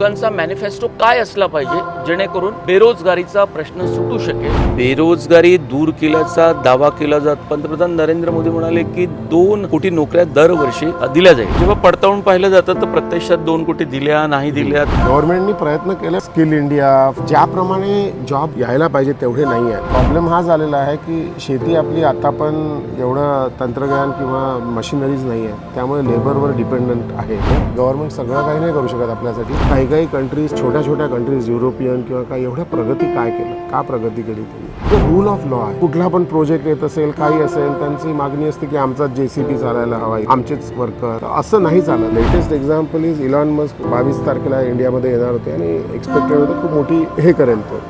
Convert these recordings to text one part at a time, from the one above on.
युवकांचा मॅनिफेस्टो काय असला पाहिजे जेणेकरून बेरोजगारीचा प्रश्न सुटू शकेल? बेरोजगारी दूर केल्याचा दावा केला जात. पंतप्रधान नरेंद्र मोदी म्हणाले की दोन कोटी नोकऱ्या दरवर्षी दिल्या जाईल. जेव्हा पडताळून पाहिलं जातं तर प्रत्यक्षात दोन कोटी दिल्या नाही दिल्या. गव्हर्नमेंटनी प्रयत्न केले स्किल इंडिया ज्याप्रमाणे जॉब यायला पाहिजे तेवढे नाही आहे प्रॉब्लेम हा झालेला आहे की शेती आपली आता पण एवढं तंत्रज्ञान किंवा मशिनरीज नाही आहे त्यामुळे लेबरवर डिपेंडंट आहे. गव्हर्नमेंट सगळं काही नाही करू शकत आपल्यासाठी. काही काही कंट्रीज छोट्या छोट्या कंट्रीज युरोपियन किंवा काही एवढ्या प्रगती काय केलं का प्रगती केली त्यांनी? रूल ऑफ लॉ आहे. कुठला पण प्रोजेक्ट येत असेल काही असेल त्यांची मागणी असते की आमचा जेसीबी चालायला हवा आमचेच वर्कर असं नाही चालत. Latest example is Elon Musk बावीस तारखेला इंडियामध्ये येणार होते आणि एक्सपेक्टेड होतं खूप मोठी हे करेल तो.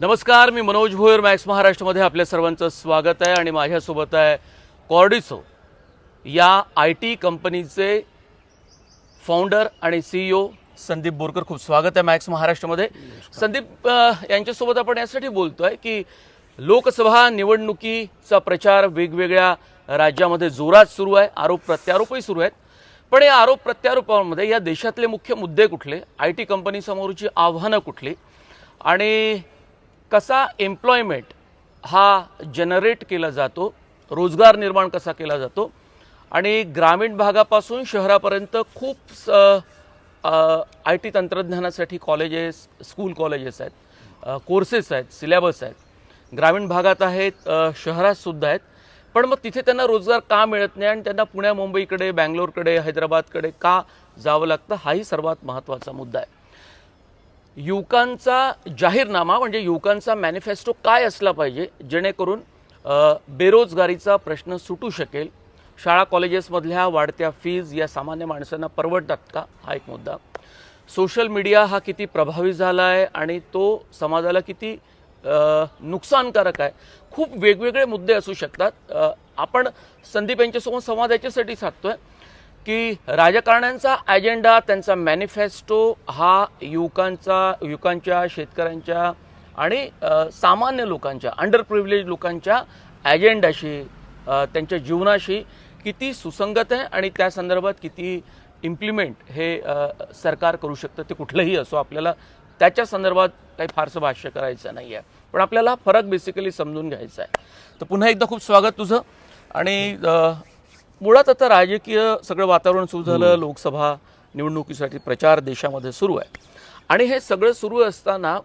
नमस्कार मी मनोज भोयर मॅक्स महाराष्ट्रमध्ये आपल्या सर्वांचं स्वागत आहे आणि माझ्यासोबत आहे कॉर्डिसो. या आय टी कंपनीचे फाउंडर आणि सीईओ संदीप बोरकर खूप स्वागत आहे मॅक्स महाराष्ट्रामध्ये. संदीप यांच्यासोबत आपण यासाठी बोलतोय की लोकसभा निवडणुकीचा प्रचार वेगवेगळ्या राज्यामध्ये जोरात सुरू आहे आरोप प्रत्यारोपही सुरू आहेत. पण या आरोप प्रत्यारोपांमध्ये या देशातले मुख्य मुद्दे कुठले? आय टी कंपनीसमोरची आव्हानं कुठली? आणि कसा एम्प्लॉयमेंट हा जनरेट केला जातो? रोजगार निर्माण कसा केला जातो? आणि ग्रामीण भागापासून शहरापर्यंत खूप आय टी तंत्रज्ञानासाठी कॉलेजेस स्कूल कॉलेजेस आहेत कोर्सेस आहेत सिलेबस आहेत. ग्रामीण भागात आहेत शहरातसुद्धा आहेत. पण मग तिथे त्यांना रोजगार का मिळत नाही आणि त्यांना पुण्या मुंबईकडे बँगलोरकडे हैदराबादकडे का जावं लागतं हाही सर्वात महत्त्वाचा मुद्दा आहे. युवकांचा जाहीरनामा म्हणजे युवकांचा मॅनिफेस्टो काय असला पाहिजे जेणेकरून बेरोजगारीचा प्रश्न सुटू शकेल शाळा कॉलेजेसमधल्या वाढत्या फीज या सामान्य माणसांना परवडतात का? हा एक मुद्दा. सोशल मीडिया हा किती प्रभावी झाला आहे आणि तो समाजाला किती नुकसानकारक आहे? खूप वेगवेगळे मुद्दे असू शकतात. आपण संदीप यांच्यासोबत संवाद याच्यासाठी साधतोय की राजकारण्यांचा अजेंडा त्यांचा मॅनिफेस्टो हा युवकांचा युवकांच्या शेतकऱ्यांच्या आणि सामान्य लोकांच्या अंडर प्रिव्हिलेज लोकांच्या ॲजेंडाशी त्यांच्या जीवनाशी किती सुसंगत आहे आणि त्या संदर्भात किती इम्प्लिमेंट हे सरकार करू शकतं ते कुठलंही असो आपल्याला त्याच्या संदर्भात काही फारसं भाष्य करायचं नाही आहे पण आपल्याला फरक बेसिकली समजून घ्यायचा आहे. तर पुन्हा एकदा खूप स्वागत तुझं. आणि मुळात आता राजकीय सगळं वातावरण सुरू झालं लोकसभा निवडणुकीसाठी प्रचार देशामध्ये सुरू आहे. आणि हे सगळं सुरू असताना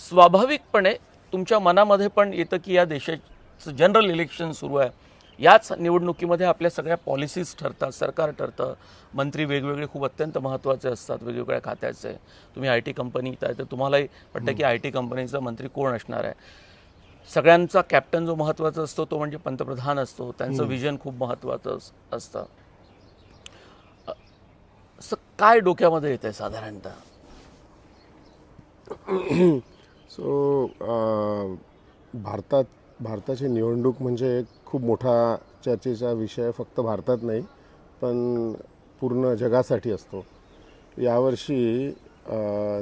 स्वाभाविकपणे तुमच्या मनामध्ये पण येतं की या देशाचं जनरल इलेक्शन सुरू आहे. याच निवडणुकीमध्ये आपल्या सगळ्या पॉलिसीज ठरतात सरकार ठरतं. मंत्री वेगवेगळे खूप अत्यंत महत्त्वाचे असतात वेगवेगळ्या खात्याचे. तुम्ही आय टी कंपनीत आहे तर तुम्हालाही वाटतं की आय टी कंपनीचा मंत्री कोण असणार आहे? सगळ्यांचा कॅप्टन जो महत्त्वाचा असतो तो म्हणजे पंतप्रधान असतो. त्यांचं विजन खूप महत्त्वाचं अस- असतं. असं काय डोक्यामध्ये येतं आहे साधारणतः सो भारतात भारताची निवडणूक म्हणजे एक खूप मोठा चर्चेचा विषय फक्त भारतात नाही पण पूर्ण जगासाठी असतो. यावर्षी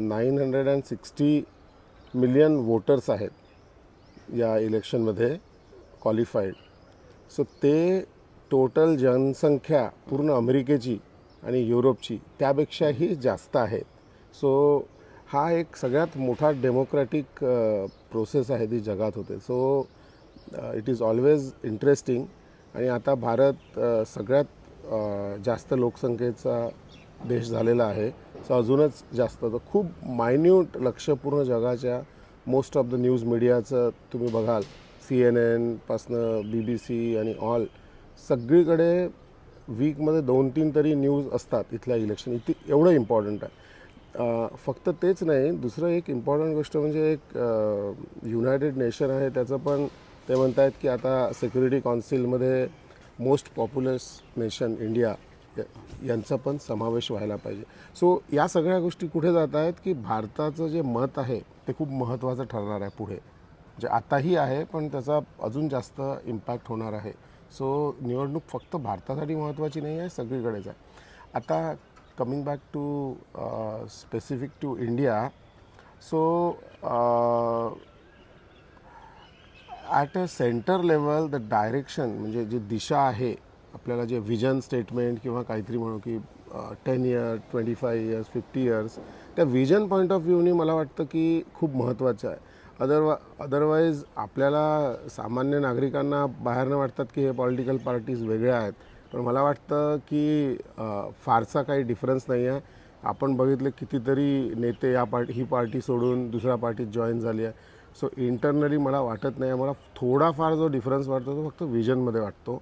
nine hundred and sixty million voters आहेत या इलेक्शनमध्ये क्वालिफाईड. सो ते टोटल जनसंख्या पूर्ण अमेरिकेची आणि युरोपची त्यापेक्षाही जास्त आहेत. सो हा एक सगळ्यात मोठा डेमोक्रॅटिक प्रोसेस आहे ती जगात होते. So it is always interesting आणि आता भारत सगळ्यात जास्त लोकसंख्येचा देश झालेला आहे. सो अजूनच जास्त. तर खूप मायन्यूट लक्षपूर्ण जगाच्या मोस्ट ऑफ द न्यूज मीडियाचं तुम्ही बघाल. सी एन एनपासनं बी बी सी आणि ऑल सगळीकडे वीकमध्ये दोन तीन तरी न्यूज असतात इथल्या इलेक्शन इथे एवढं इम्पॉर्टंट आहे. फक्त तेच नाही दुसरं एक इम्पॉर्टंट गोष्ट म्हणजे एक युनायटेड नेशन आहे. त्याचं पण ते म्हणत आहेत की आता सिक्युरिटी कौन्सिलमध्ये मोस्ट पॉप्युलस नेशन इंडिया यांचा पण समावेश व्हायला पाहिजे. सो या सगळ्या गोष्टी कुठे जात आहेत की भारताचं जे मत आहे ते खूप महत्त्वाचं ठरणार आहे पुढे. जे आताही आहे पण त्याचा अजून जास्त इम्पॅक्ट होणार आहे. सो निवडणूक फक्त भारतासाठी महत्त्वाची नाही आहे सगळीकडेच आहे. आता coming back to specific to India so uh, at a centre level the direction म्हणजे जी दिशा आहे आपल्याला जे विजन स्टेटमेंट किंवा काहीतरी म्हणू की ten years twenty five years fifty years त्या विजन पॉईंट ऑफ व्ह्यूनी मला वाटतं की खूप महत्त्वाचं आहे. अदरवा अदरवाईज आपल्याला सामान्य नागरिकांना बाहेरनं वाटतात की हे पॉलिटिकल पार्टीज वेगळ्या आहेत. पण मला वाटतं की फारसा काही डिफरन्स नाही आहे. आपण बघितले कितीतरी नेते या पार्टी ही पार्टी सोडून दुसऱ्या पार्टीत जॉईन झाली आहे. सो इंटरनली मला वाटत नाही. मला थोडाफार जो डिफरन्स वाटतो तो फक्त विजनमध्ये वाटतो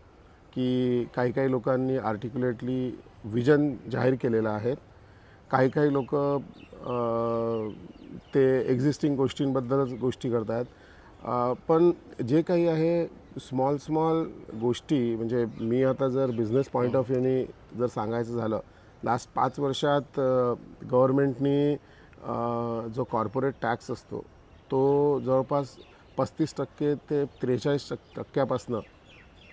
की काही काही लोकांनी आर्टिक्युलेटली विजन जाहीर केलेलं आहे. काही काही लोक ते एक्झिस्टिंग गोष्टींबद्दलच गोष्टी करत आहेत पण जे काही आहे स्मॉल स्मॉल गोष्टी म्हणजे मी आता जर बिझनेस पॉईंट ऑफ व्ह्यूनी जर सांगायचं झालं लास्ट पाच वर्षात गव्हर्मेंटनी जो कॉर्पोरेट टॅक्स असतो तो जवळपास पस्तीस टक्के ते त्रेचाळीस टक् टक्क्यापासनं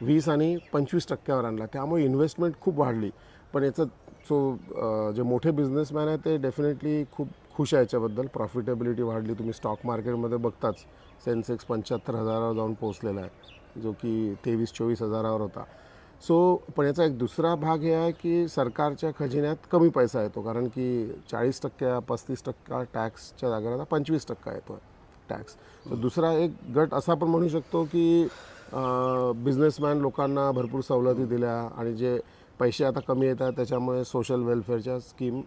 वीस आणि पंचवीस टक्क्यावर आणला. त्यामुळे इन्व्हेस्टमेंट खूप वाढली. पण याचं जो जे मोठे बिझनेसमॅन आहे ते डेफिनेटली खूप खुश आहे याच्याबद्दल. प्रॉफिटेबिलिटी वाढली. तुम्ही स्टॉक मार्केटमध्ये बघताच सेन्सेक्स पंच्याहत्तर हजारावर जाऊन पोहोचलेला आहे जो की तेवीस चोवीस हजारावर होता. सो पण याचा एक दुसरा भाग हे आहे की सरकारच्या खजिन्यात कमी पैसा येतो. कारण की चाळीस टक्क्या पस्तीस टक्का टॅक्सच्या जागेवर आता पंचवीस टक्का येतो आहे टॅक्स तर दुसरा एक गट असा पण म्हणू शकतो की बिझनेसमॅन लोकांना भरपूर सवलती दिल्या आणि जे पैसे आता कमी येतात त्याच्यामुळे सोशल वेलफेअरच्या स्कीम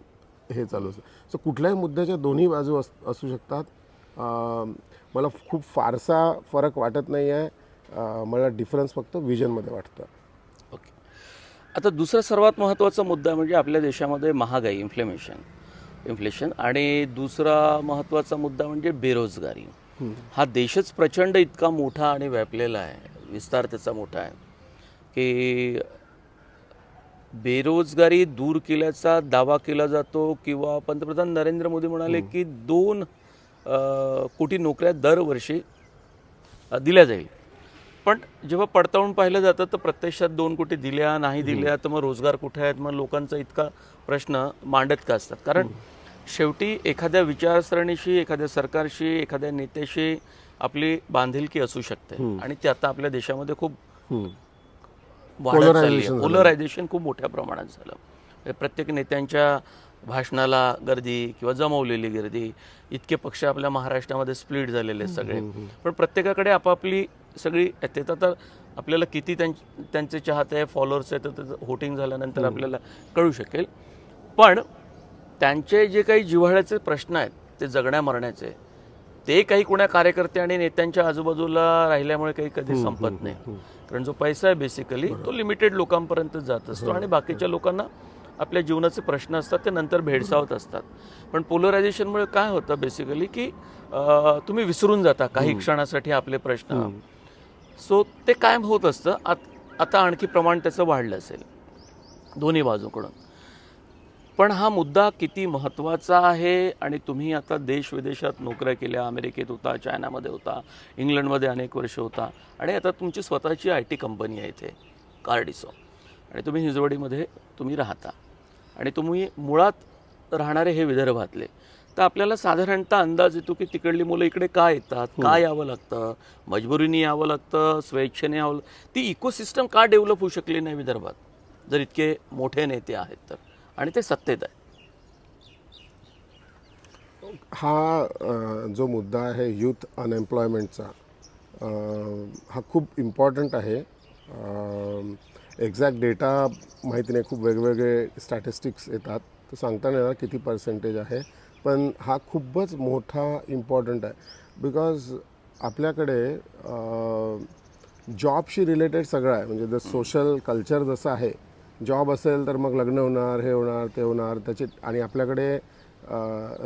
हे चालू असतं सो कुठल्याही मुद्द्याच्या दोन्ही बाजू अस असू शकतात. मला खूप फारसा फरक वाटत नाही आहे मला डिफरन्स फक्त विजनमध्ये वाटतं. ओके आता दुसरा सर्वात महत्त्वाचा मुद्दा म्हणजे आपल्या देशामध्ये महागाई इन्फ्लेमेशन इन्फ्लेशन. आणि दुसरा महत्त्वाचा मुद्दा म्हणजे बेरोजगारी. हा देशच प्रचंड इतका मोठा आणि व्यापलेला आहे विस्तार त्याचा मोठा आहे की बेरोजगारी दूर केल्याचा दावा केला जातो किंवा पंतप्रधान नरेंद्र मोदी म्हणाले की दोन कोटी नोकऱ्या दरवर्षी दिल्या जाईल. पण जेव्हा पडताळून पाहिलं जातं तर प्रत्यक्षात दोन कोटी दिल्या नाही दिल्या तर मग रोजगार कुठे आहेत? मग लोकांचा इतका प्रश्न मांडत का असतात? कारण शेवटी एखाद्या विचारसरणीशी एखाद्या सरकारशी एखाद्या नेत्याशी आपली बांधिलकी असू शकते. आणि ते आता आपल्या देशामध्ये खूप. पोलरायझेशन खूप मोठ्या प्रमाणात झालं. म्हणजे प्रत्येक नेत्यांच्या भाषणाला गर्दी किंवा जमवलेली गर्दी इतके पक्ष आपल्या महाराष्ट्रामध्ये स्प्लिट झालेले आहेत सगळे. पण प्रत्येकाकडे आपापली सगळी ते तर आपल्याला किती त्यां- त्यांचे चाहते फॉलोअर्स आहेत तर त्याचं व्होटिंग झाल्यानंतर आपल्याला कळू शकेल. पण त्यांचे जे काही जिव्हाळ्याचे प्रश्न आहेत ते जगण्या मरण्याचे ते काही कोण्या कार्यकर्ते आणि नेत्यांच्या आजूबाजूला राहिल्यामुळे काही कधी संपत नाही. कारण जो पैसा आहे बेसिकली तो लिमिटेड लोकांपर्यंत जात असतो आणि बाकीच्या लोकांना आपल्या जीवनाचे प्रश्न असतात ते नंतर भेडसावत असतात. पण पोलरायझेशनमुळे काय होतं बेसिकली की तुम्ही विसरून जाता काही क्षणासाठी आपले प्रश्न. सो ते कायम होत असतं. आत- आता आणखी प्रमाण त्याचं वाढलं असेल. दोन्ही बाजूकडून. पण हा मुद्दा किती महत्त्वाचा आहे आणि तुम्ही आता देश विदेशात नोकऱ्या केल्या अमेरिकेत होता चायनामध्ये होता इंग्लंडमध्ये अनेक वर्ष होता आणि आता तुमची स्वतःची आय टी कंपनी आहे इथे कार्डिसो. आणि तुम्ही हिंजवडीमध्ये तुम्ही राहता. आणि तुम्ही मुळात राहणारे हे विदर्भातले. तर आपल्याला साधारणतः अंदाज येतो की तिकडली मुलं इकडे का येतात का यावं लागतं? मजबुरीने यावं लागतं स्वेच्छेने यावं लागतं? ती इकोसिस्टम का डेव्हलप होऊ शकली नाही विदर्भात? जर इतके मोठे नेते आहेत तर. आणि ते सत्तेत आहे. हा जो मुद्दा आहे यूथ अनएम्प्लॉयमेंटचा हा खूप इम्पॉर्टंट आहे. एक्झॅक्ट डेटा माहिती नाही खूप वेगवेगळे स्टॅटिस्टिक्स येतात. तर सांगता नाही येणार किती पर्सेंटेज आहे पण हा खूपच मोठा इम्पॉर्टंट आहे. बिकॉज आपल्याकडे जॉबशी रिलेटेड सगळं आहे. म्हणजे द सोशल कल्चर जसं आहे जॉब असेल तर मग लग्न होणार हे होणार ते होणार. त्याचे आणि आपल्याकडे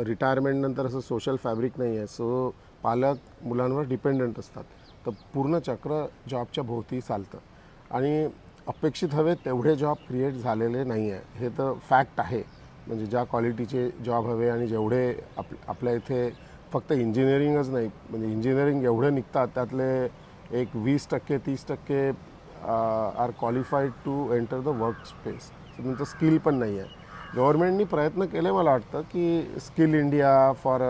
रिटायरमेंटनंतर असं सोशल फॅब्रिक नाही आहे सो पालक मुलांवर डिपेंडंट असतात. तर पूर्ण चक्र जॉबच्या भोवती चालतं. आणि अपेक्षित हवे तेवढे जॉब क्रिएट झालेले नाही आहे हे तर फॅक्ट आहे. म्हणजे ज्या क्वालिटीचे जॉब हवे आणि जेवढे आप आपल्या इथे फक्त इंजिनिअरिंगच नाही म्हणजे इंजिनिअरिंग एवढे निघतात त्यातले एक वीस टक्के तीस टक्के are qualified to enter the work space त्यांचं स्किल पण नाही आहे गव्हर्नमेंटनी प्रयत्न केले मला वाटतं की skill India for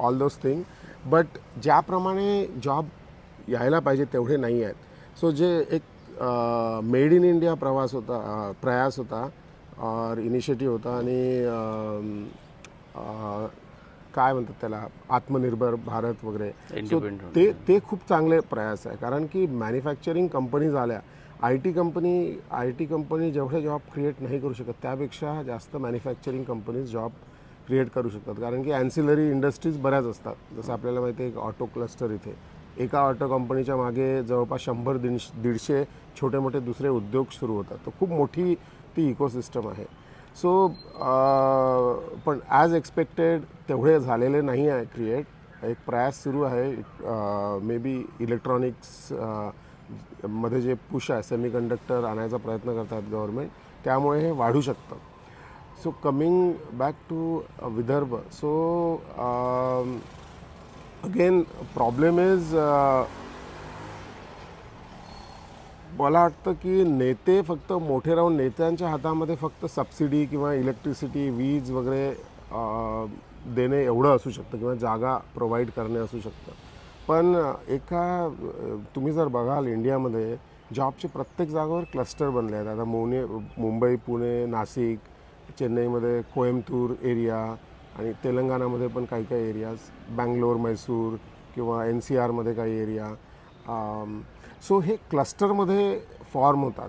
all those thing but ज्याप्रमाणे जॉब यायला पाहिजे तेवढे नाही आहेत. सो जे एक मेड इन इंडिया प्रवास होता अ, प्रयास होता और इनिशिएटिव्ह होता आणि अम, अ, काय म्हणतात त्याला? आत्मनिर्भर भारत वगैरे. So. ते ते खूप चांगले प्रयास आहे. कारण की मॅन्युफॅक्चरिंग कंपनी झाल्या I T company I T company जेवढे जॉब क्रिएट नाही करू शकत त्यापेक्षा जास्त मॅन्युफॅक्चरिंग कंपनीज जॉब क्रिएट करू शकतात. कारण की अँसिलरी इंडस्ट्रीज बऱ्याच असतात. जसं आपल्याला माहिती आहे एक ऑटो क्लस्टर इथे. एका ऑटो कंपनीच्या मागे जवळपास शंभर दीडशे छोटे मोठे दुसरे उद्योग सुरू होतात. तर खूप मोठी ती इकोसिस्टम आहे. सो पण ॲज एक्सपेक्टेड तेवढे झालेले नाही आहे क्रिएट एक प्रयास सुरू आहे. मे बी इलेक्ट्रॉनिक्समध्ये जे पुश आहे सेमी कंडक्टर आणायचा प्रयत्न करतात गव्हर्मेंट त्यामुळे हे वाढू शकतं. So coming back to Vidarbha. So again problem is मला वाटतं की नेते फक्त मोठे राहून नेत्यांच्या हातामध्ये फक्त सबसिडी किंवा इलेक्ट्रिसिटी वीज वगैरे देणे एवढं असू शकतं किंवा जागा प्रोव्हाइड करणे असू शकतं. पण एका तुम्ही जर बघाल इंडियामध्ये जॉबचे प्रत्येक जागेवर क्लस्टर बनले आहेत. आता मोने मुंबई पुणे नाशिक चेन्नईमध्ये कोयमतूर एरिया आणि तेलंगणामध्ये पण काही काही एरियाज बँगलोर मैसूर किंवा एन सी आरमध्ये काही एरिया सो हे क्लस्टरमध्ये फॉर्म होतात.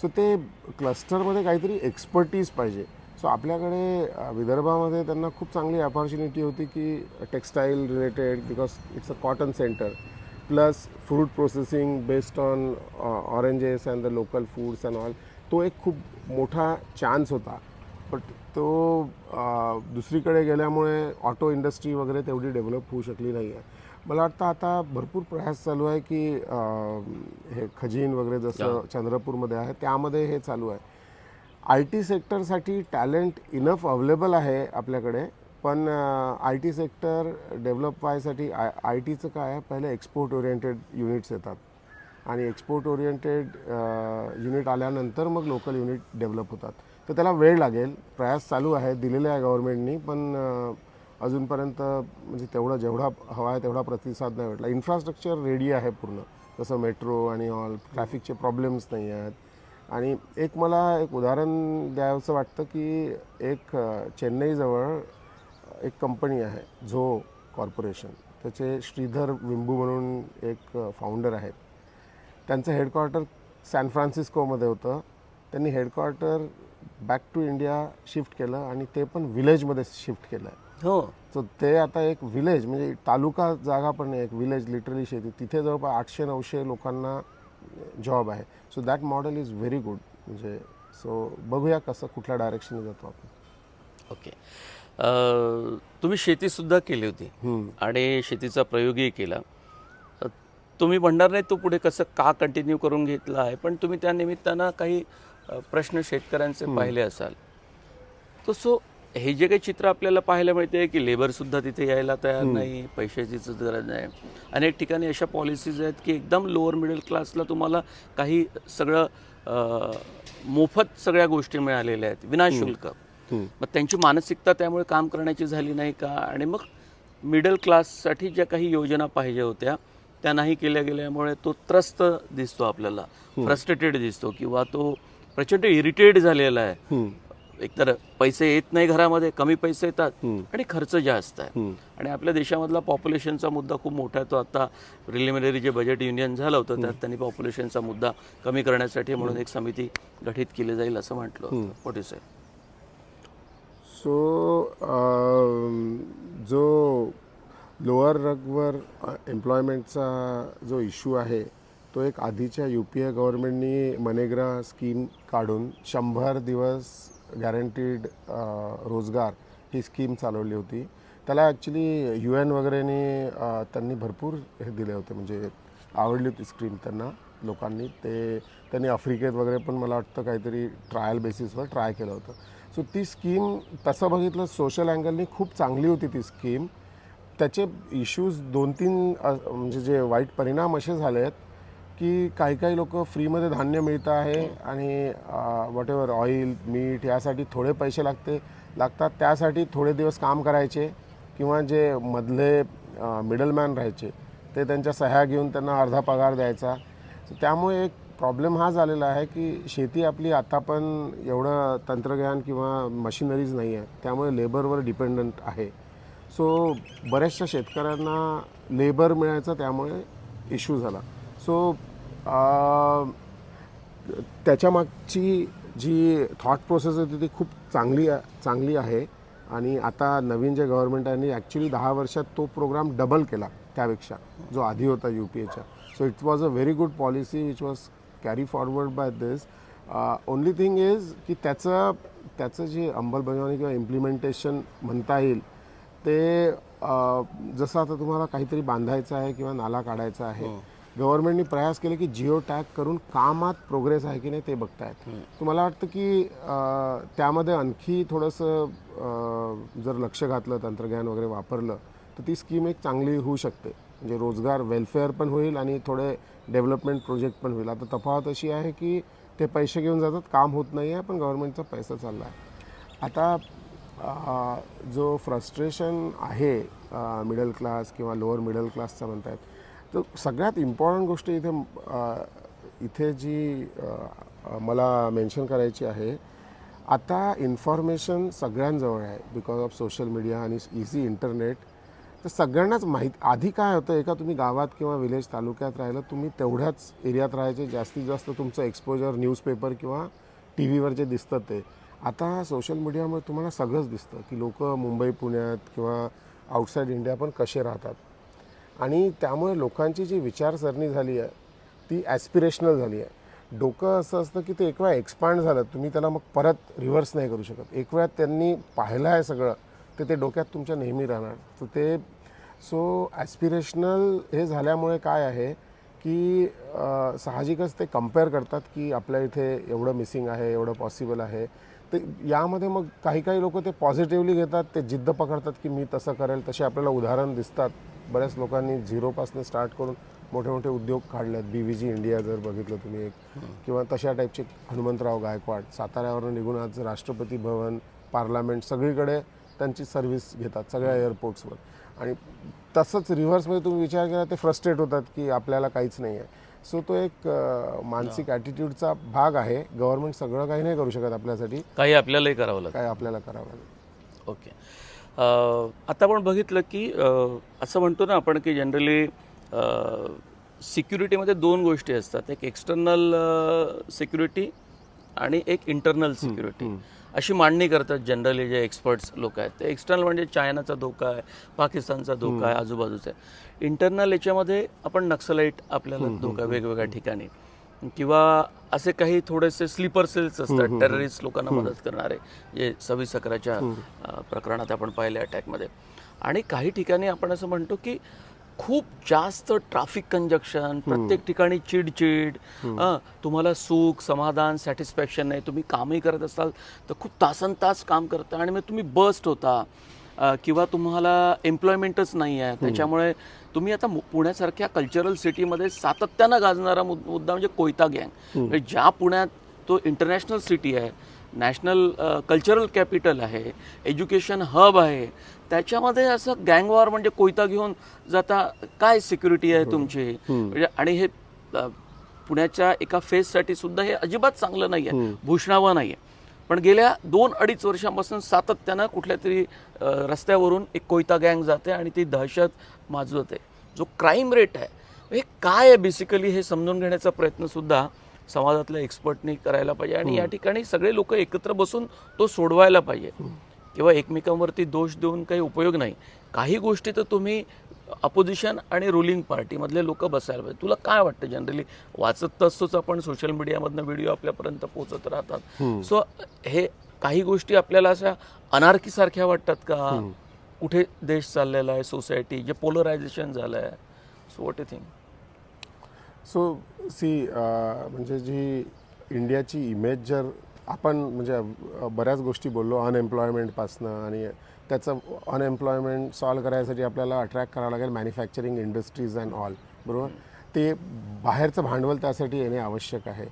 सो ते क्लस्टरमध्ये काहीतरी एक्सपर्टीज पाहिजे. सो आपल्याकडे विदर्भामध्ये त्यांना खूप चांगली अपॉर्च्युनिटी होती की textile related because it's a cotton centre plus fruit processing based on oranges and the local foods and all तो एक खूप मोठा चान्स होता. बट तो दुसरीकडे गेल्यामुळे ऑटो इंडस्ट्री वगैरे तेवढी डेव्हलप होऊ शकली नाही आहे मला वाटतं आता भरपूर प्रयास चालू आहे की हे खजीन वगैरे जसं चंद्रपूरमध्ये आहे त्यामध्ये हे चालू आहे. आय टी सेक्टरसाठी टॅलेंट इनफ अवेलेबल आहे आपल्याकडे पण आय टी सेक्टर डेव्हलप व्हायसाठी आय आय टीचं काय आहे पहिले एक्सपोर्ट ओरिएंटेड युनिट्स येतात. आणि एक्सपोर्ट ओरिएंटेड युनिट आल्यानंतर मग लोकल युनिट डेव्हलप होतात. तर त्याला वेळ लागेल प्रयास चालू आहे दिलेले आहे गव्हर्नमेंटनी पण अजूनपर्यंत म्हणजे तेवढा जेवढा हवा आहे तेवढा प्रतिसाद नाही भेटला. इन्फ्रास्ट्रक्चर रेडी आहे पूर्ण. जसं मेट्रो आणि ऑल ट्रॅफिकचे प्रॉब्लेम्स नाही आहेत. आणि एक मला एक उदाहरण द्यावंसं वाटतं की एक चेन्नईजवळ एक कंपनी आहे झो कॉर्पोरेशन. त्याचे श्रीधर विंबू म्हणून एक फाउंडर आहेत. त्यांचं हेडक्वार्टर सॅन फ्रान्सिस्कोमध्ये होतं. त्यांनी headquarter back to India shift केलं आणि ते पण विलेजमध्ये शिफ्ट केलं. आहे हो. सो ते आता एक विलेज म्हणजे तालुका जागा पण नाही एक विलेज लिटरली शेती. तिथे जवळपास आठशे नऊशे लोकांना जॉब आहे. So that model is very good म्हणजे सो बघूया कसं कुठल्या डायरेक्शन जातो आपण. ओके तुम्ही शेतीसुद्धा केली होती. आणि शेतीचा प्रयोगही केला. तुम्ही म्हणणार नाही तो पुढे कसं का कंटिन्यू करून घेतला आहे पण तुम्ही त्या निमित्तानं काही प्रश्न शेतकऱ्यांचे पाहिले असाल. तर सो हे जे काही चित्र आपल्याला पाहायला मिळते की लेबर सुद्धा तिथे यायला तयार नाही पैशाची सुद्धा गरज नाही. अनेक ठिकाणी अशा पॉलिसीज आहेत की एकदम लोअर मिडल क्लासला तुम्हाला काही सगळं मोफत सगळ्या गोष्टी मिळालेल्या आहेत विनाशुल्क. मग त्यांची मानसिकता त्यामुळे काम करण्याची झाली नाही का? आणि मग मिडल क्लाससाठी ज्या काही योजना पाहिजे होत्या त्या नाही केल्या गेल्यामुळे तो त्रस्त दिसतो आपल्याला. फ्रस्ट्रेटेड दिसतो किंवा तो प्रचंड इरिटेट झालेला आहे. एकतर पैसे येत नाही घरामध्ये कमी पैसे येतात. आणि खर्च जास्त आहे. आणि आपल्या देशामधला पॉप्युलेशनचा मुद्दा खूप मोठा आहे तो आता प्रिलिमिनरी जे बजेट युनियन झालं होतं त्यात त्यांनी पॉप्युलेशनचा मुद्दा कमी करण्यासाठी म्हणून एक समिती गठीत केली जाईल असं म्हटलं is it? सो जो लोअर रगवर एम्प्लॉयमेंटचा जो इश्यू आहे तो एक आधीच्या यू पी ए गव्हर्नमेंटनी मनेग्रा स्कीम काढून शंभर दिवस गॅरंटीड uh, रोजगार ही स्कीम चालवली होती. त्याला ॲक्च्युली यू एन वगैरेने uh, त्यांनी भरपूर हे दिले होते. म्हणजे आवडली होती स्कीम त्यांना लोकांनी. ते त्यांनी आफ्रिकेत वगैरे पण मला वाटतं काहीतरी ट्रायल बेसिसवर ट्राय केलं होतं. सो ती स्कीम तसं बघितलं सोशल अँगलनी खूप चांगली होती ती स्कीम त्याचे इश्यूज दोन तीन म्हणजे जे वाईट परिणाम असे झाले आहेत की काही काही लोक फ्रीमध्ये धान्य मिळतं आहे आणि वॉट एव्हर ऑइल मीठ यासाठी थोडे पैसे लागते लागतात. त्यासाठी थोडे दिवस काम करायचे किंवा जे मधले मिडलमॅन राहायचे ते त्यांच्या सह्या घेऊन त्यांना अर्धा पगार द्यायचा. त्यामुळे एक प्रॉब्लेम हा झालेला आहे की शेती आपली आता पण एवढं तंत्रज्ञान किंवा मशिनरीज नाही आहे. त्यामुळे लेबरवर डिपेंडंट आहे. सो बऱ्याचशा शेतकऱ्यांना लेबर मिळायचा त्यामुळे इश्यू झाला. सो त्याच्यामागची जी थॉट प्रोसेस होती ती खूप चांगली चांगली आहे. आणि आता नवीन जे गव्हर्नमेंट आहे ॲक्च्युली दहा वर्षात तो प्रोग्राम डबल केला त्यापेक्षा जो आधी होता यू पी एच्या so it was a very good policy which was carry forward by this only thing is की त्याचं त्याचं जे अंमलबजावणी किंवा इम्प्लिमेंटेशन म्हणता येईल ते जसं आता तुम्हाला काहीतरी बांधायचं आहे किंवा नाला काढायचा आहे हो. गव्हर्नमेंटने प्रयास केले की जिओ टॅग करून कामात प्रोग्रेस आहे की नाही ते बघतायत. तुम्हाला वाटतं की त्यामध्ये आणखी थोडंसं जर लक्ष घातलं तंत्रज्ञान वगैरे वापरलं तर ती स्कीम एक चांगली होऊ शकते. म्हणजे रोजगार वेलफेअर पण होईल आणि थोडे डेव्हलपमेंट प्रोजेक्ट पण होईल. आता तफावत अशी आहे की ते पैसे घेऊन जातात काम होत नाही आहे पण गव्हर्नमेंटचा पैसा चालला आहे. आता जो फ्रस्ट्रेशन आहे मिडल क्लास किंवा लोअर मिडल क्लासचा म्हणतायत तर सगळ्यात इम्पॉर्टंट गोष्ट इथे इथे जी मला मेन्शन करायची आहे आता इन्फॉर्मेशन सगळ्यांजवळ आहे बिकॉज ऑफ सोशल मीडिया आणि इझी इंटरनेट तर सगळ्यांनाच माहीत आधी काय होतं एका तुम्ही गावात किंवा विलेज तालुक्यात राहिलं तुम्ही तेवढ्याच एरियात राहायचे जास्तीत जास्त तुमचं एक्सपोजर न्यूजपेपर किंवा टी व्हीवर जे दिसतं ते. आता सोशल मीडियामुळे तुम्हाला सगळंच दिसतं की लोक मुंबई पुण्यात किंवा आउटसाईड इंडिया पण कसे राहतात. आणि त्यामुळे लोकांची जी विचारसरणी झाली आहे ती ॲस्पिरेशनल झाली आहे. डोकं असं असतं की ते एक वेळा एक्सपांड झालं तुम्ही त्याला मग परत रिव्हर्स नाही करू शकत. एक वेळा त्यांनी पाहिलं आहे सगळं तर ते डोक्यात तुमच्या नेहमी राहणार. तर ते सो ॲस्पिरेशनल हे झाल्यामुळे काय आहे की साहजिकच ते कंपेअर करतात की आपल्या इथे एवढं मिसिंग आहे एवढं पॉसिबल आहे. ते यामध्ये मग काही काही लोक ते पॉझिटिव्हली घेतात ते जिद्द पकडतात की मी तसं करेल तसे आपल्याला उदाहरण दिसतात. बऱ्याच लोकांनी झिरोपासून स्टार्ट करून मोठे मोठे उद्योग काढलेत. बी व्ही जी इंडिया जर बघितलं तुम्ही एक किंवा तशा टाईपचे हनुमंतराव गायकवाड साताऱ्यावरून निघून आज राष्ट्रपती भवन पार्लमेंट सगळीकडे त्यांची सर्व्हिस घेतात सगळ्या एअरपोर्ट्सवर आणि तसंच रिव्हर्समध्ये तुम्ही विचार केला ते फ्रस्ट्रेट होतात की आपल्याला काहीच नाही आहे सो तो एक मानसिक ॲटिट्यूडचा भाग आहे. गव्हर्नमेंट सगळं काही नाही करू शकत आपल्यासाठी. काही आपल्यालाही करावं लागेल काय आपल्याला करावं लागेल ओके आता आपण बघितलं की असं म्हणतो ना आपण की जनरली सिक्युरिटीमध्ये दोन गोष्टी असतात. एक एक्सटर्नल सिक्युरिटी आणि एक इंटरनल सिक्युरिटी अशी मांडणी करतात जनरली जे एक्सपर्ट्स लोक आहेत. ते एक्सटर्नल म्हणजे चायनाचा धोका आहे पाकिस्तानचा धोका आहे आजूबाजूचा आहे. इंटरनल याच्यामध्ये आपण नक्सलाईट आपल्याला धोका वेगवेगळ्या ठिकाणी. किंवा असे काही थोडेसे स्लीपर सेल्स असतात टेररिस्ट लोकांना मदत करणारे जे सव्वीस अकराच्या प्रकरणात आपण पाहिले अटॅकमध्ये आणि काही ठिकाणी आपण असं म्हणतो की खूप जास्त ट्रॅफिक कंजक्शन प्रत्येक ठिकाणी चिडचिड तुम्हाला सुख समाधान सॅटिस्फॅक्शन नाही. तुम्ही कामही करत असाल तर खूप तासन तास काम करता आणि मग तुम्ही बस्ट होता. किंवा तुम्हाला एम्प्लॉयमेंटच नाही आहे त्याच्यामुळे तुम्ही आता पुण्यासारख्या कल्चरल सिटीमध्ये सातत्यानं गाजणारा मुद- मुद्दा म्हणजे कोयता गँग. म्हणजे ज्या पुण्यात तो इंटरनॅशनल सिटी आहे नॅशनल कल्चरल कॅपिटल आहे एज्युकेशन हब आहे त्याच्यामध्ये असं गँग वॉर म्हणजे कोयता घेऊन जाता काय सिक्युरिटी आहे तुमची? म्हणजे आणि हे पुण्याच्या एका फेजसाठी सुद्धा हे अजिबात चांगलं नाही आहे भूषणावं नाही आहे पण गेल्या दोन अडीच वर्षांपासून सातत्यानं कुठल्या तरी रस्त्यावरून एक कोयता गँग जाते आणि ती दहशत माजवते. जो क्राईम रेट आहे हे काय आहे बेसिकली हे समजून घेण्याचा प्रयत्न सुद्धा समाजातल्या एक्सपर्टनी करायला पाहिजे. आणि या ठिकाणी सगळे लोक एकत्र बसून तो सोडवायला पाहिजे. किंवा एकमेकांवरती दोष देऊन काही उपयोग नाही. काही गोष्टी तर तुम्ही अपोजिशन आणि रुलिंग पार्टीमधले लोक बसायला पाहिजे. तुला काय वाटतं जनरली? वाचत असतोच आपण सोशल मीडियामधनं व्हिडिओ आपल्यापर्यंत पोहोचत राहतात. सो हे काही गोष्टी आपल्याला अशा अनार्कीसारख्या वाटतात का? कुठे देश चाललेला आहे? सोसायटी जे पोलरायझेशन झालं आहे so what you think so see म्हणजे जी इंडियाची इमेज जर आपण म्हणजे बऱ्याच गोष्टी बोललो अनएम्प्लॉयमेंटपासनं आणि त्याचं अनएम्प्लॉयमेंट सॉल्व करायसाठी आपल्याला अट्रॅक्ट करावं लागेल मॅन्युफॅक्चरिंग इंडस्ट्रीज अँड ऑल बरोबर? ते बाहेरचं भांडवल त्यासाठी येणे आवश्यक आहे.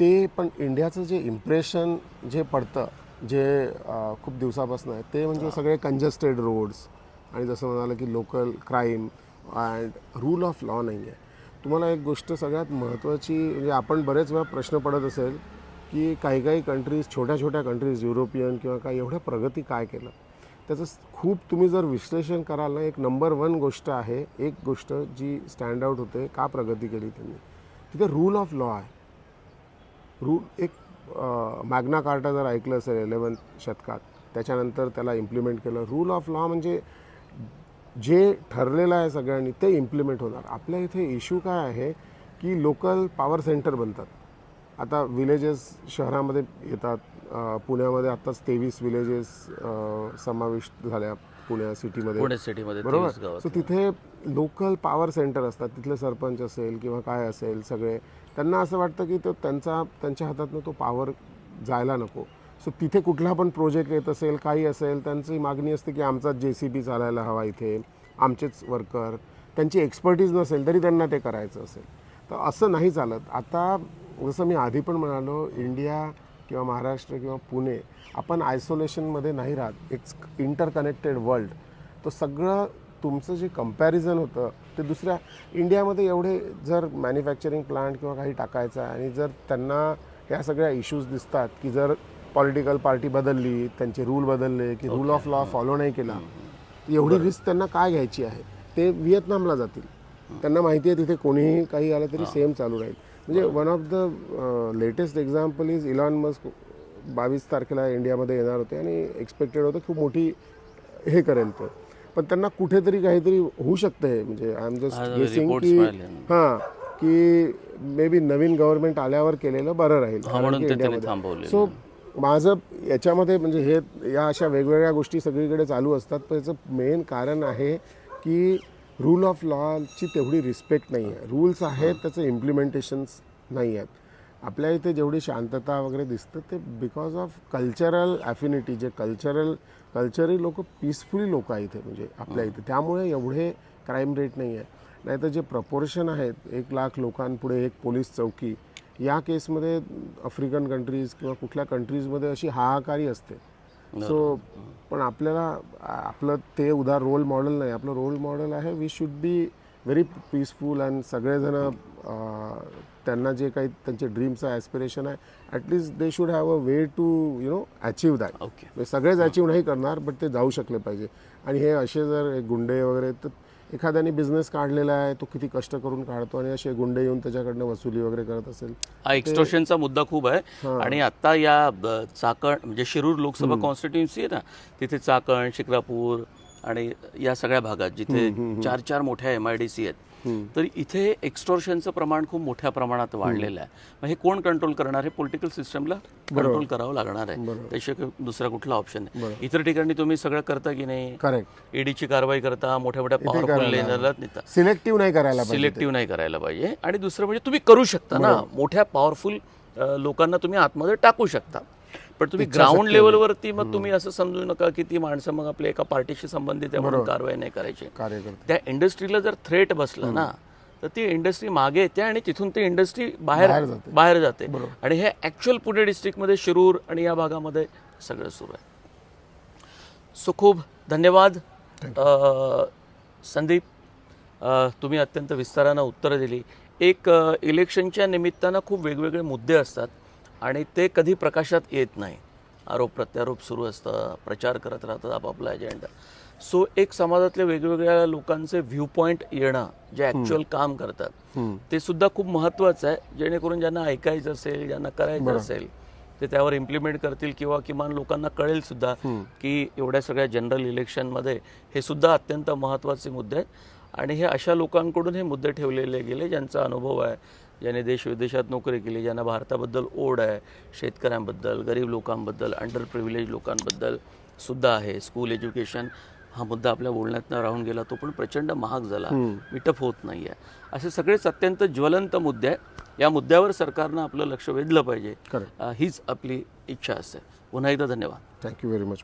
ते पण इंडियाचं जे इम्प्रेशन जे पडतं जे खूप दिवसापासून आहे ते म्हणजे सगळे कंजस्टेड रोड्स आणि जसं म्हणालं की local crime and rule of law नाही आहे तुम्हाला एक गोष्ट सगळ्यात महत्त्वाची म्हणजे आपण बरेच वेळा प्रश्न पडत असेल की काही काही कंट्रीज छोट्या छोट्या कंट्रीज युरोपियन किंवा काही एवढ्या प्रगती काय केलं? त्याचं खूप तुम्ही जर विश्लेषण कराल ना एक नंबर वन गोष्ट आहे एक गोष्ट जी स्टँड आउट होते का प्रगती केली त्यांनी? तिथे रूल ऑफ लॉ आहे. रूल एक मॅग्ना कार्टा जर ऐकलं असेल इलेवन शतकात त्याच्यानंतर त्याला इम्प्लिमेंट केलं. रूल ऑफ लॉ म्हणजे जे ठरलेलं आहे सगळ्यांनी ते इम्प्लिमेंट होणार. आपल्या इथे इश्यू काय आहे की लोकल पॉवर सेंटर बनतात. आता विलेजेस शहरामध्ये येतात पुण्यामध्ये आत्ताच तेवीस विलेजेस समाविष्ट झाल्या पुण्या सिटीमध्ये. पुणे सिटीमध्ये बरोबर? गावात. सो तिथे लोकल पॉवर सेंटर असतात. तिथले सरपंच असेल किंवा काय असेल सगळे त्यांना असं वाटतं की तो त्यांचा त्यांच्या हातातनं तो पॉवर जायला नको. सो तिथे कुठला पण प्रोजेक्ट येत असेल काही असेल त्यांची मागणी असते की आमचा जे सी बी चालायला हवा इथे आमचेच वर्कर त्यांची एक्सपर्टीज नसेल तरी त्यांना ते करायचं असेल. तर असं नाही चालत. आता जसं मी आधी पण म्हणालो इंडिया किंवा महाराष्ट्र किंवा पुणे आपण आयसोलेशनमध्ये नाही राहत. एक इंटरकनेक्टेड वर्ल्ड तो सगळं तुमचं जे कंपॅरिझन होतं ते दुसऱ्या इंडियामध्ये एवढे जर मॅन्युफॅक्चरिंग प्लांट किंवा काही टाकायचं आहे आणि जर त्यांना ह्या सगळ्या इश्यूज दिसतात की जर पॉलिटिकल पार्टी बदलली त्यांचे रूल बदलले की रूल ऑफ लॉ फॉलो नाही केला एवढी रिस्क त्यांना काय घ्यायची आहे? ते व्हिएतनामला जातील. त्यांना माहिती आहे तिथे कोणीही काही आलं तरी सेम चालू राहील. म्हणजे one of the latest example is Elon Musk बावीस तारखेला इंडियामध्ये येणार होते आणि एक्सपेक्टेड होतं खूप मोठी हे करेल तो. पण त्यांना कुठेतरी काहीतरी होऊ शकतं म्हणजे आय एम जस्ट गेसिंग की. हां की मे बी नवीन गव्हर्नमेंट आल्यावर केलेलं बरं राहील. हा, सो माझं याच्यामध्ये म्हणजे हे या अशा वेगवेगळ्या गोष्टी सगळीकडे चालू असतात. पण याचं मेन कारण आहे की रूल ऑफ लॉची तेवढी रिस्पेक्ट नाही आहे रूल्स आहेत त्याचं इम्प्लिमेंटेशन्स नाही आहेत आपल्या इथे जेवढी शांतता वगैरे दिसतं ते बिकॉज ऑफ कल्चरल ॲफिनिटी जे कल्चरल कल्चरली लोक पीसफुली लोक आहेत इथे म्हणजे आपल्या इथे. त्यामुळे एवढे क्राईम रेट नाही आहे नाहीतर जे प्रपोर्शन आहेत एक लाख लोकांपुढे एक पोलीस चौकी या केसमध्ये आफ्रिकन कंट्रीज किंवा कुठल्या कंट्रीजमध्ये अशी हाहाकारी असते. सो पण आपल्याला आपलं ते उदार रोल मॉडेल नाही. आपलं रोल मॉडेल आहे we should be very peaceful and सगळेजण त्यांना जे काही त्यांचे ड्रीम्स आहे ॲस्पिरेशन आहे at least they should have a way to you know achieve that okay म्हणजे सगळेच अचीव नाही करणार बट ते जाऊ शकले पाहिजे. आणि हे असे जर गुंडे वगैरे तर एखाद्याने बिझनेस काढलेला आहे तो किती कष्ट करून काढतो आणि असे गुंडे येऊन त्याच्याकडनं वसुली वगैरे करत असेल. हा एक्स्टोर्शनचा मुद्दा खूप आहे. आणि आता या चाकण म्हणजे शिरूर लोकसभा कॉन्स्टिट्युन्सी आहे ना तिथे चाकण शिक्रापूर आणि या सगळ्या भागात जिथे चार चार मोठ्या एम आय डी सी आहेत. तर इथे एक्स्टोर्शनचं प्रमाण खूप मोठ्या प्रमाणात वाढलेलं आहे. मग हे कोण कंट्रोल करणार? हे पॉलिटिकल सिस्टमला कंट्रोल करावं लागणार आहे. त्याशिवाय दुसरा कुठला ऑप्शन नाही. इतर ठिकाणी तुम्ही सगळं करता की नाही? करेक्ट ईडीची कारवाई करता मोठ्या मोठ्या पॉवरफुल नेता. सिलेक्टिव्ह नाही करायला सिलेक्टिव्ह नाही करायला पाहिजे. आणि दुसरं म्हणजे तुम्ही करू शकता ना. मोठ्या पॉवरफुल लोकांना तुम्ही आतमध्ये टाकू शकता. पण तुम्ही ग्राउंड लेवलवरती मग तुम्ही असं समजू नका की ती माणसं मग आपल्या एका पार्टीशी संबंधित आहे म्हणून कारवाई नाही करायची. त्या इंडस्ट्रीला जर थ्रेट बसला ना तर ती इंडस्ट्री मागे येते आणि तिथून ती इंडस्ट्री बाहेर बाहेर जाते. आणि हे ऍक्च्युअल पुणे डिस्ट्रिक्टमध्ये शिरूर आणि या भागामध्ये सगळं सुरू आहे. सो खूप धन्यवाद. संदीप तुम्ही अत्यंत विस्तारानं उत्तरं दिली. एक इलेक्शनच्या निमित्तानं खूप वेगवेगळे मुद्दे असतात. आणि ते कधी प्रकाशात येत नाही. आरोप प्रत्यारोप सुरू असतं प्रचार करत राहतात आपापला अजेंडा सो एक समाजातल्या वेगवेगळ्या लोकांचे व्ह्यू पॉईंट येणं जे ॲक्च्युअल काम करतात ते सुद्धा खूप महत्त्वाचं आहे. जेणेकरून ज्यांना ऐकायचं असेल ज्यांना करायचं असेल ते त्यावर इम्प्लिमेंट करतील किंवा किमान लोकांना कळेल सुद्धा की एवढ्या सगळ्या जनरल इलेक्शनमध्ये हे सुद्धा अत्यंत महत्त्वाचे मुद्दे आहेत. आणि हे अशा लोकांकडून हे मुद्दे ठेवलेले गेले ज्यांचा अनुभव आहे. ज्यांनी देश विदेशात नोकरी केली ज्यांना भारताबद्दल ओढ आहे शेतकऱ्यांबद्दल गरीब लोकांबद्दल अंडर प्रिव्हिलेज लोकांबद्दल सुद्धा आहे. स्कूल एज्युकेशन हा मुद्दा आपल्या बोलण्यातनं राहून गेला तो पण प्रचंड महाग झाला. मिटप होत नाही आहे असे सगळेच अत्यंत ज्वलंत मुद्दे आहेत. या मुद्द्यावर सरकारनं आपलं लक्ष वेधलं पाहिजे. हीच आपली इच्छा असते पुन्हा एकदा धन्यवाद. Thank you very much